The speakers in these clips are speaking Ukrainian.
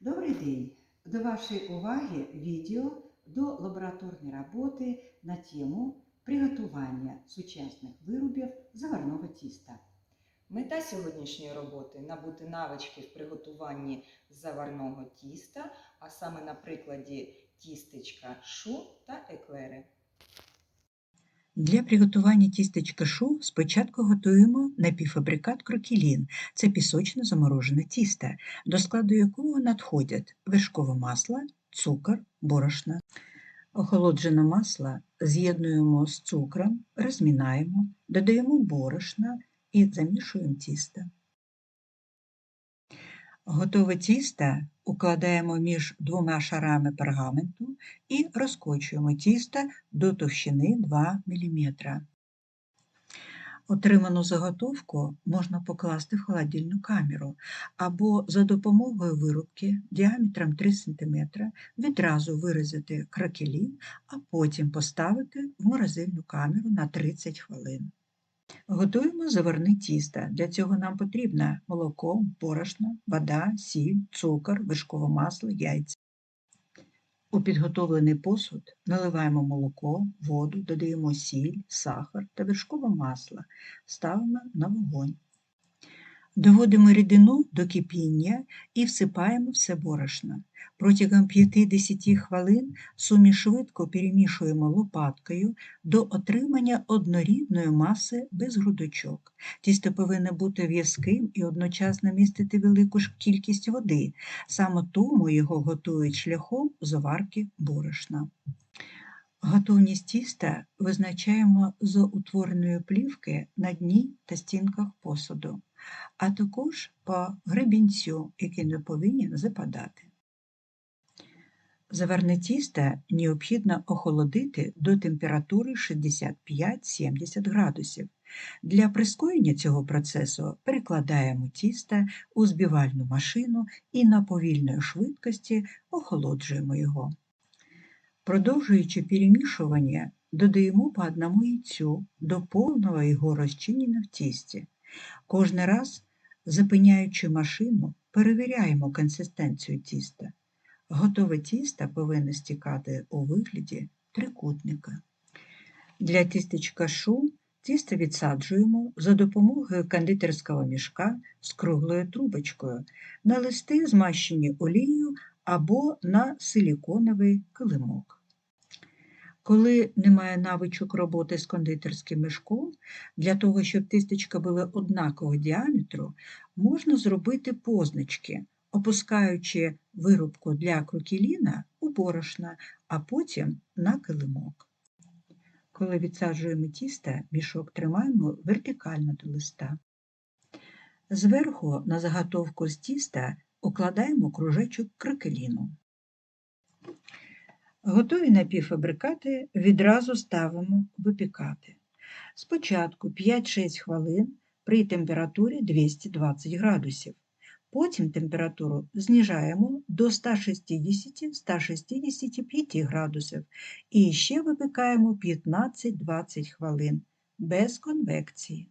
Добрий день! До вашей уваги відео до лабораторної роботи на тему приготування сучасних виробів заварного тіста. Мета сьогоднішньої роботи набути навички в приготуванні заварного тіста, а саме на прикладі тістечка шу та еклери. Для приготування тістечка шу спочатку готуємо напівфабрикат крокілін, Це пісочно заморожене тісто, до складу якого надходять вершкове масло, цукор, борошно. Охолоджене масло з'єднуємо з цукром, розмінаємо, додаємо борошна і замішуємо тісто. Готове тісто укладаємо між двома шарами пергаменту і розкочуємо тісто до товщини 2 мм. Отриману заготовку можна покласти в холодильну камеру або за допомогою вирубки діаметром 3 см відразу вирізати кракелін, а потім поставити в морозильну камеру на 30 хвилин. Готуємо заварне тісто. Для цього нам потрібно молоко, борошно, вода, сіль, цукор, вершкове масло, яйця. У підготовлений посуд наливаємо молоко, воду, додаємо сіль, сахар та вершкове масло, ставимо на вогонь. Доводимо рідину до кипіння і всипаємо все борошно. Протягом 5-10 хвилин суміш швидко перемішуємо лопаткою до отримання однорідної маси без грудочок. Тісто повинно бути в'язким і одночасно містити велику кількість води. Саме тому його готують шляхом заварки борошна. Готовність тіста визначаємо з утвореної плівки на дні та стінках посуду, а також по гребінцю, який не повинен западати. Заварне тісто необхідно охолодити до температури 65-70 градусів. Для прискорення цього процесу перекладаємо тісто у збивальну машину і на повільної швидкості охолоджуємо його. Продовжуючи перемішування, додаємо по одному яйцю до повного його розчинення в тісті. Кожен раз, зупиняючи машину, перевіряємо консистенцію тіста. Готове тісто повинно стікати у вигляді трикутника. Для тістечка шу тісто відсаджуємо за допомогою кондитерського мішка з круглою трубочкою на листи, змащені олією або на силіконовий килимок. Коли немає навичок роботи з кондитерським мішком, для того, щоб тістечка були однакового діаметру, можна зробити позначки, опускаючи вирубку для крокеліна у борошна, а потім на килимок. Коли відсаджуємо тісто, мішок тримаємо вертикально до листа. Зверху на заготовку з тіста укладаємо кружечок крокеліну. Готові напівфабрикати відразу ставимо випікати. Спочатку 5-6 хвилин при температурі 220 градусів. Потім температуру знижаємо до 160-165 градусів і ще випікаємо 15-20 хвилин без конвекції.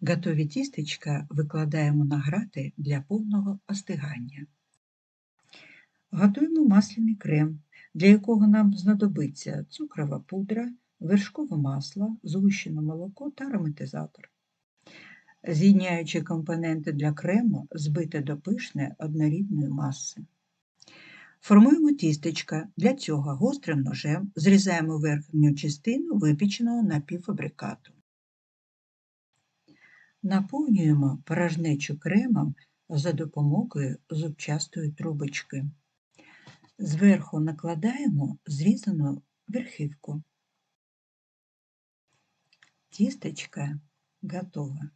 Готові тістечка викладаємо на грати для повного остигання. Готуємо масляний крем, для якого нам знадобиться цукрова пудра, вершкове масло, згущене молоко та ароматизатор. З'єдняючи компоненти для крему, збите до пишної однорідної маси. Формуємо тістечка. Для цього гострим ножем зрізаємо верхню частину випіченого напівфабрикату. Наповнюємо порожнечу кремом за допомогою зубчастої трубочки. Зверху накладаємо зрізану верхівку. Тістечка готове.